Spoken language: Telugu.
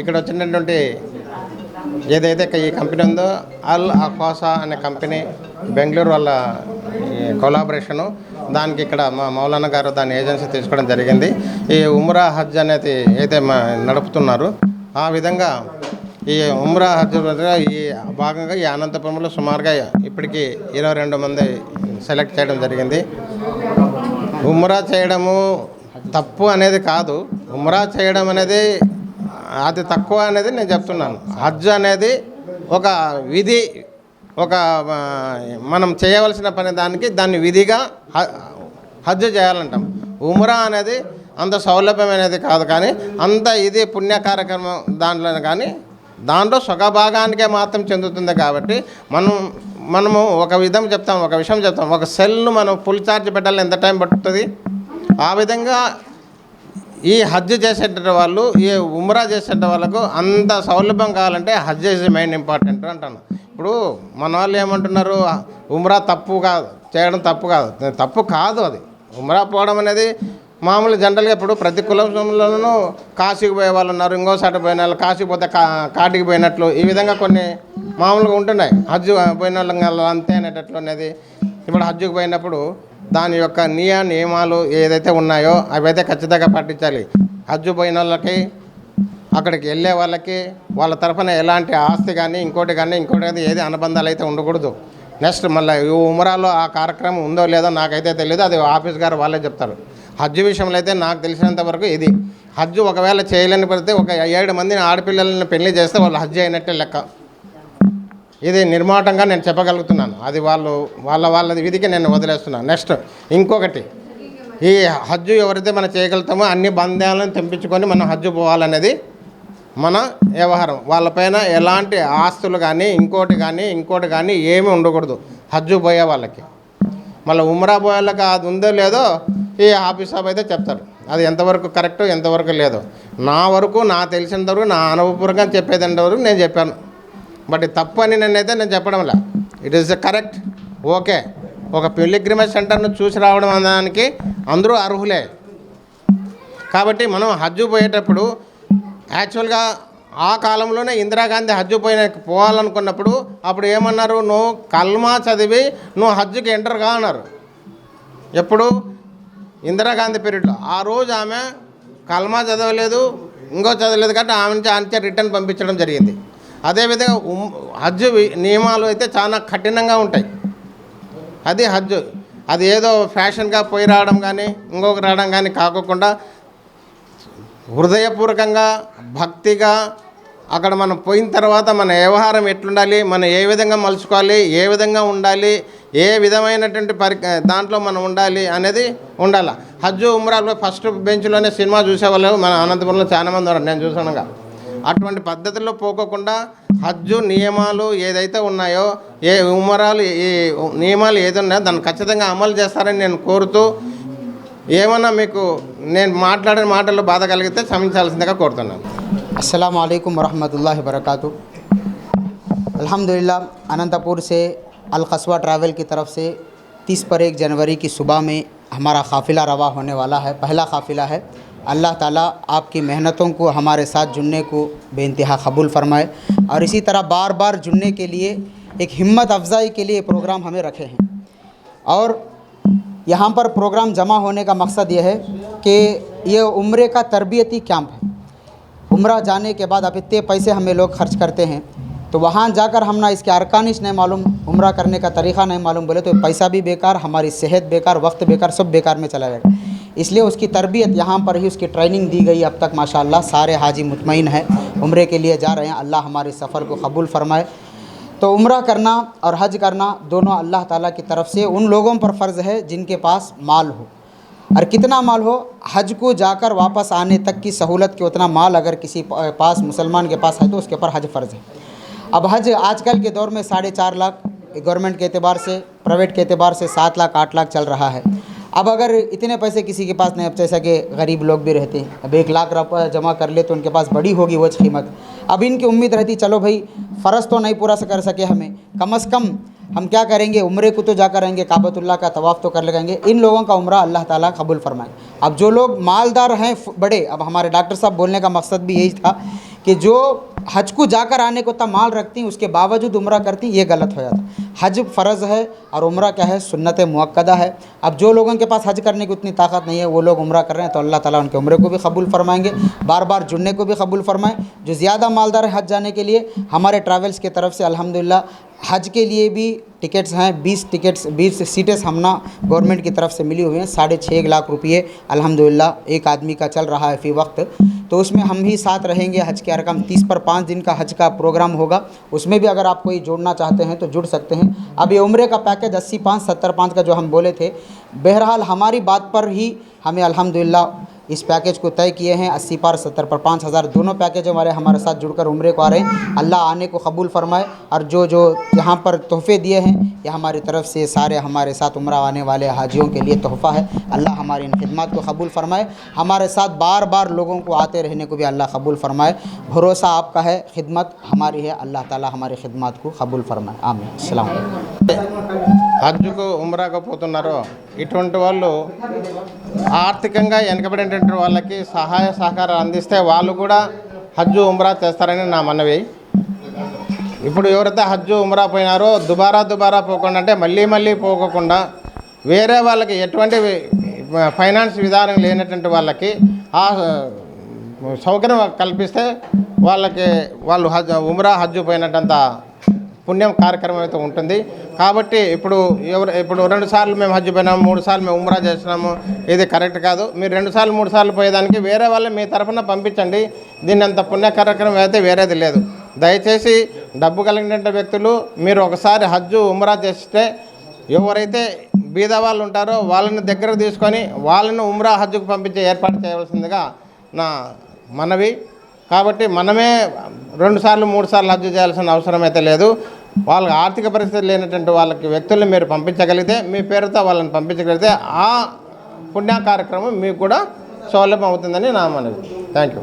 ఇక్కడ వచ్చినటువంటి ఏదైతే ఈ కంపెనీ ఉందో అల్ అకోసా అనే కంపెనీ బెంగళూరు వాళ్ళ కొలాబరేషను దానికి ఇక్కడ మా మౌలానా గారు దాని ఏజెన్సీ తీసుకోవడం జరిగింది. ఈ ఉమ్రా హజ్ అనేది అయితే మా నడుపుతున్నారు ఆ విధంగా ఈ ఉమ్రా హజ్ ఈ భాగంగా ఈ అనంతపురంలో సుమారుగా ఇప్పటికీ ఇరవై రెండు మంది సెలెక్ట్ చేయడం జరిగింది. ఉమ్రా చేయడము తప్పు అనేది కాదు. ఉమ్రా చేయడం అనేది అది తక్కువ అనేది నేను చెప్తున్నాను. హజ్ అనేది ఒక విధి ఒక మనం చేయవలసిన పని దానికి దాన్ని విధిగా హ- హజ్ చేయాలంటాం. ఉమ్రా అనేది అంత సౌలభ్యమైనది కాదు కానీ అంత ఇది పుణ్య కార్యక్రమం దాంట్లో కానీ దాంట్లో సగభాగానికే మాత్రం చెందుతుంది కాబట్టి మనం మనము ఒక విధం చెప్తాం ఒక విషయం చెప్తాం. ఒక సెల్ను మనం ఫుల్ ఛార్జ్ పెట్టాలి ఎంత టైం పడుతుంది ఆ విధంగా ఈ హజ్ చేసేట వాళ్ళు ఈ ఉమ్రా చేసేట వాళ్ళకు అంత సౌలభ్యం కావాలంటే హజ్ ఇస్ మెయిన్ ఇంపార్టెంట్ అంటాను. ఇప్పుడు మన వాళ్ళు ఏమంటున్నారు ఉమ్రా తప్పు కాదు చేయడం తప్పు కాదు. తప్పు కాదు అది. ఉమ్రా పోవడం అనేది మామూలు జనరల్గా ఇప్పుడు ప్రతి కులంలోనూ కాశీకి పోయే వాళ్ళు ఉన్నారు ఇంకోసారి పోయిన వాళ్ళు కాశీకి పోతే కా కాటికి పోయినట్లు. ఈ విధంగా కొన్ని మామూలుగా ఉంటున్నాయి. హజ్ పోయిన వాళ్ళు అంతే అనేటట్లు అనేది ఇప్పుడు హజ్జుకు పోయినప్పుడు దాని యొక్క నియ నియమాలు ఏదైతే ఉన్నాయో అవైతే ఖచ్చితంగా పాటించాలి. హజ్జు పోయిన వాళ్ళకి అక్కడికి వెళ్ళే వాళ్ళకి వాళ్ళ తరఫున ఎలాంటి ఆస్తి కానీ ఇంకోటి కానీ ఇంకోటి కానీ ఏది అనుబంధాలు అయితే ఉండకూడదు. నెక్స్ట్ మళ్ళీ ఈ ఉమరాలో ఆ కార్యక్రమం ఉందో లేదో నాకైతే తెలియదు అది ఆఫీస్ గారు వాళ్ళే చెప్తారు. హజ్ విషయంలో అయితే నాకు తెలిసినంత వరకు ఇది. హజ్ ఒకవేళ చేయలేని పడితే ఒక ఏడు మందిని ఆడపిల్లలని పెళ్ళి చేస్తే వాళ్ళు హజ్ అయినట్టే లెక్క. ఇది నిర్మాటంగా నేను చెప్పగలుగుతున్నాను. అది వాళ్ళు వాళ్ళ వాళ్ళ విధికి నేను వదిలేస్తున్నాను. నెక్స్ట్ ఇంకొకటి. ఈ హజ్జు ఎవరైతే మనం చేయగలుగుతామో అన్ని బంధాలను తెంపించుకొని మనం హజ్జు పోవాలనేది మన వ్యవహారం. వాళ్ళపైన ఎలాంటి ఆస్తులు కానీ ఇంకోటి కానీ ఇంకోటి కానీ ఏమీ ఉండకూడదు. హజ్జు పోయే వాళ్ళకి. మళ్ళీ ఉమ్రా పోయే వాళ్ళకి అది ఉందో లేదో ఈ ఆఫీస్ సాబ్ అయితే చెప్తారు. అది ఎంతవరకు కరెక్ట్ ఎంతవరకు లేదో. నా వరకు నా తెలిసినంత వరకు నా అనుభవపూర్వకంగా చెప్పేదంత వరకు నేను చెప్పాను. బట్ తప్పు అని నేనైతే నేను చెప్పడంలా ఇట్ ఈస్ కరెక్ట్ ఓకే ఒక పిలిగ్రిమేజ్ సెంటర్ను చూసి రావడం అనడానికి అందరూ అర్హులే. కాబట్టి మనం హజ్జు పోయేటప్పుడు యాక్చువల్గా ఆ కాలంలోనే ఇందిరాగాంధీ హజ్జు పోయిన పోవాలనుకున్నప్పుడు అప్పుడు ఏమన్నారు? నువ్వు కల్మా చదివి నువ్వు హజ్జుకి ఎంటర్ కా అన్నారు. ఎప్పుడు? ఇందిరాగాంధీ పీరియడ్లో. ఆ రోజు ఆమె కల్మా చదవలేదు ఇంకో చదవలేదు కాబట్టి ఆమె నుంచి అంతే రిటర్న్ పంపించడం జరిగింది. అదేవిధంగా హజ్ నియమాలు అయితే చాలా కఠినంగా ఉంటాయి. అది హజ్ అది ఏదో ఫ్యాషన్గా పోయి రావడం కానీ ఇంకొక రావడం కానీ కాకుండా హృదయపూర్వకంగా భక్తిగా అక్కడ మనం పోయిన తర్వాత మన వ్యవహారం ఎట్లుండాలి మనం ఏ విధంగా మలుచుకోవాలి ఏ విధంగా ఉండాలి ఏ విధమైనటువంటి పరి దాంట్లో మనం ఉండాలి అనేది ఉండాలి. హజ్జు ఉమ్రాలో ఫస్ట్ బెంచ్లోనే సినిమా చూసేవాళ్ళు మన అనంతపురంలో చాలామంది ఉన్నారు. నేను చూసానుగా అటువంటి పద్ధతుల్లో పోకోకుండా హజ్జు నియమాలు ఏదైతే ఉన్నాయో ఏ ఉమరాలు ఏ నియమాలు ఏది ఉన్నాయో దాన్ని ఖచ్చితంగా అమలు చేస్తారని నేను కోరుతూ ఏమన్నా మీకు నేను మాట్లాడిన మాటల్లో బాధ కలిగితే క్షమించాల్సిందిగా కోరుతున్నాను अस्सलाम वालेकुम वरहमतुल्लाहि वबरकातुहू अल्हम्दुलिल्लाह अनंतपुर से अल कस्बा ट्रैवल की तरफ से 30 पर एक जनवरी की सुबह में हमारा काफ़िला रवा होने वाला है पहला काफ़िला है अल्लाह ताला आपकी मेहनतों को, हमारे साथ जुड़ने को बेानतहा कबूल फरमाए। और इसी तरह बार बार जुड़ने के लिए, एक हिम्मत अफजाई के लिए प्रोग्राम हमें रखे हैं। और यहाँ पर प्रोग्राम जमा होने का मकसद यह है कि ये उम्र का तरबियती कैंप है। उम्र जाने के बाद अब इतने पैसे हमें लोग खर्च करते हैं तो वहाँ जाकर हम ना इसके अरकानिश नहीं मालूम, उम्र करने का तरीक़ा नहीं मालूम, बोले तो पैसा भी बेकार, हमारी सेहत बेकार, वक्त बेकार, सब बेकार में चला जाएगा। इसलिए उसकी तरबियत यहाँ पर ही उसकी ट्रेनिंग दी गई। अब तक माशाल्लाह सारे हाजी मुतमिन हैं। उम्र के लिए जा रहे हैं। अल्लाह हमारे सफ़र को कबूल फरमाए। तो उम्र करना और हज करना दोनों अल्लाह ताला की तरफ़ से उन लोगों पर फ़र्ज़ है जिनके पास माल हो। और कितना माल हो? हज को जाकर वापस आने तक की सहूलत के उतना माल अगर किसी पास मुसलमान के पास है तो उसके ऊपर हज फ़र्ज़ है। अब हज आजकल के दौर में साढ़े चार लाख गवर्नमेंट के अतबार से, प्राइवेट के अतबार से सात लाख, आठ लाख चल रहा है। अब अगर इतने पैसे किसी के पास नहीं, अब जैसा कि गरीब लोग भी रहते हैं। अब एक लाख रुपये जमा कर ले तो उनके पास बड़ी होगी वो कीमत। अब इनकी उम्मीद रहती, चलो भाई, फ़र्ज़ तो नहीं पूरा कर सके हमें। कम अज़ कम हम क्या करेंगे? उम्रे को तो जाकर रहेंगे काबतुल्ला का तवाफ़ तो कर लगाएँगे। इन लोगों का उम्र अल्लाह ताला कबूल फरमाए। अब जो लोग मालदार हैं बड़े, अब हमारे डॉक्टर साहब बोलने का मकसद भी यही था कि जो हज को जाकर आने को तमाल रखती हैं उसके बावजूद उम्र करती, ये गलत हो जाता। हज फ़र्ज़ है और उम्र क्या है? सुन्नत मुक्दा है। अब जो लोगों के पास हज करने की उतनी ताकत नहीं है, वो लोग उम्र कर रहे हैं तो अल्लाह ताला उनके उम्र को भी कबूल फरमाएँगे बार बार जुड़ने को भी कबूल फरमाएँ। जो ज़्यादा मालदार है हज जाने के लिए, हमारे ट्रैवल्स की तरफ़ से अलहमदिल्ला हज के लिए भी टिकट्स हैं, बीस टिकट्स, बीस सीटें हमना गवर्नमेंट की तरफ़ से मिली हुई हैं, साढ़े छः लाख रुपये, अल्हम्दुलिल्लाह, एक आदमी का चल रहा है फ़ी वक्त। तो उसमें हम ही साथ रहेंगे हज के अरकम तीस पर पाँच दिन का हज का प्रोग्राम होगा। उसमें भी अगर आप कोई जोड़ना चाहते हैं तो जुड़ सकते हैं। अब ये उम्र का पैकेज अस्सी पाँच, सत्तर पाँच का जो हम बोले थे, बहरहाल हमारी बात पर ही हमें अल्हम्दुलिल्लाह इस पैकेज को तय किए हैं अस्सी पर सत्तर पर पाँच हज़ार दोनों पैकेज हमारे हमारे साथ जुड़कर उम्रे को आ रहे हैं अल्लाह आने को कबूल फरमाए और जो जो यहाँ पर तोहफे दिए हैं ये हमारी तरफ से सारे हमारे साथ उम्र आने वाले हाजियों के लिए तोहफ़ा है अल्लाह हमारी इन खिदमत को कबूल फरमाए हमारे साथ बार बार लोगों को आते रहने को भी अल्लाह कबूल फरमाए भरोसा आपका है खिदमत हमारी है अल्लाह ताला हमारी खिदमत को कबूल फरमाए आमीन अस्सलाम वालेकुम। హజ్జుకు ఉమ్రాకు పోతున్నారో ఇటువంటి వాళ్ళు ఆర్థికంగా వెనకబడినటువంటి వాళ్ళకి సహాయ సహకారాలు అందిస్తే వాళ్ళు కూడా హజ్జు ఉమ్రా చేస్తారని నా మనవి. ఇప్పుడు ఎవరైతే హజ్జు ఉమ్రా పోయినారో దుబారా దుబారా పోకుండా అంటే మళ్ళీ మళ్ళీ పోకోకుండా వేరే వాళ్ళకి ఎటువంటి ఫైనాన్స్ విధానం లేనటువంటి వాళ్ళకి ఆ సౌకర్యం కల్పిస్తే వాళ్ళకి వాళ్ళు హజ్ ఉమ్రా హజ్జు పోయినట్టంత పుణ్యం కార్యక్రమం అయితే ఉంటుంది. కాబట్టి ఇప్పుడు ఎవరు ఇప్పుడు రెండు సార్లు మేము హజ్ పోయినాము మూడు సార్లు మేము ఉమ్రా చేసినాము. ఇది కరెక్ట్ కాదు. మీరు రెండు సార్లు మూడు సార్లు పోయేదానికి వేరే వాళ్ళు మీ తరఫున పంపించండి. దీన్ని అంత పుణ్య కార్యక్రమం అయితే వేరేది లేదు. దయచేసి డబ్బు కలిగిన వ్యక్తులు మీరు ఒకసారి హజ్జు ఉమ్రా చేస్తే ఎవరైతే బీద వాళ్ళు ఉంటారో వాళ్ళని దగ్గర తీసుకొని వాళ్ళని ఉమ్రా హజ్జుకు పంపించే ఏర్పాటు చేయవలసిందిగా నా మనవి. కాబట్టి మనమే రెండు సార్లు మూడు సార్లు హజ్జు చేయాల్సిన అవసరం అయితే లేదు. వాళ్ళకి ఆర్థిక పరిస్థితి లేనటువంటి వాళ్ళకి వ్యక్తుల్ని మీరు పంపించగలిగితే మీ పేరుతో వాళ్ళని పంపించగలిగితే ఆ పుణ్య కార్యక్రమం మీకు కూడా సౌలభ్యం అవుతుందని నా మనవి. Thank you